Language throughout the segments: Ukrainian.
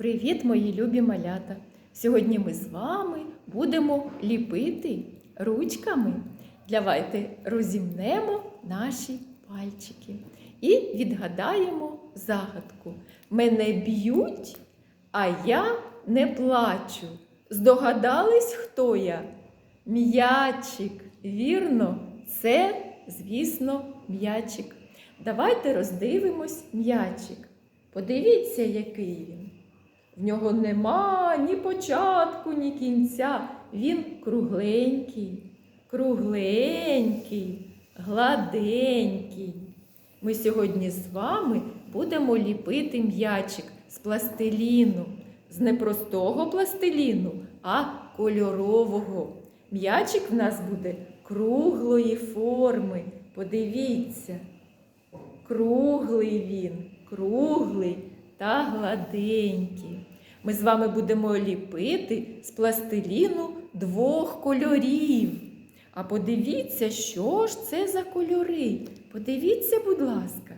Привіт, мої любі малята! Сьогодні ми з вами будемо ліпити ручками. Давайте розімнемо наші пальчики і відгадаємо загадку. Мене б'ють, а я не плачу. Здогадались, хто я? М'ячик. Вірно, це, звісно, м'ячик. Давайте роздивимось м'ячик. Подивіться, який він. В нього нема ні початку, ні кінця. Він кругленький, кругленький, гладенький. Ми сьогодні з вами будемо ліпити м'ячик з пластиліну, з непростого пластиліну, а кольорового. М'ячик в нас буде круглої форми. Подивіться. Круглий він, круглий та гладенький. Ми з вами будемо ліпити з пластиліну двох кольорів. А подивіться, що ж це за кольори. Подивіться, будь ласка.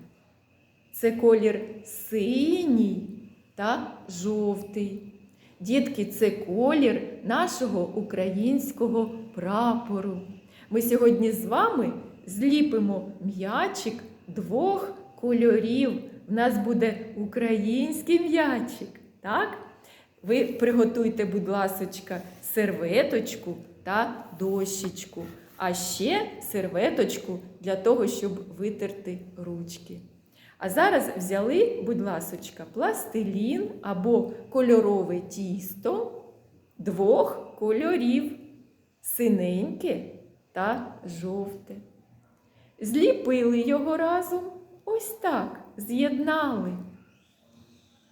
Це колір синій та жовтий. Дітки, це колір нашого українського прапору. Ми сьогодні з вами зліпимо м'ячик двох кольорів. У нас буде український м'ячик. Так? Ви приготуйте, будь ласочка, серветочку та дощечку. А ще серветочку для того, щоб витерти ручки. А зараз взяли, будь ласочка, пластилін або кольорове тісто двох кольорів синеньке та жовте. Зліпили його разом ось так. З'єднали.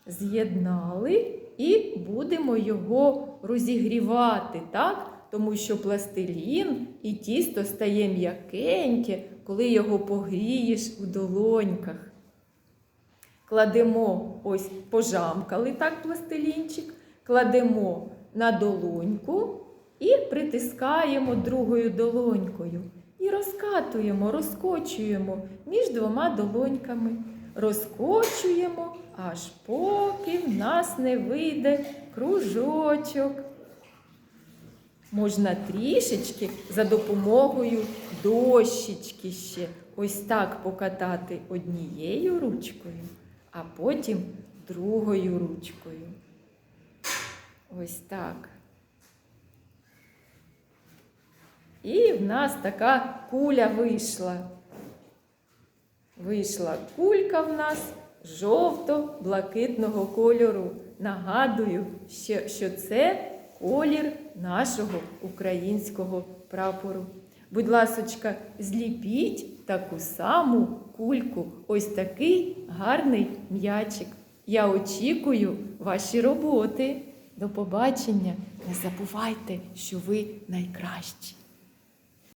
З'єднали і будемо його розігрівати, так? Тому що пластилін і тісто стає м'якеньке, коли його погрієш у долоньках. Кладемо ось пожамкали так пластилінчик, кладемо на долоньку і притискаємо другою долонькою. І розкатуємо, розкочуємо між двома долоньками. Розкочуємо, аж поки в нас не вийде кружочок. Можна трішечки за допомогою дощечки ще ось так покатати однією ручкою, а потім другою ручкою. Ось так. І в нас така куля вийшла. Вийшла кулька в нас жовто-блакитного кольору. Нагадую, що, це колір нашого українського прапору. Будь ласочка, зліпіть таку саму кульку, ось такий гарний м'ячик. Я очікую ваші роботи. До побачення. Не забувайте, що ви найкращі.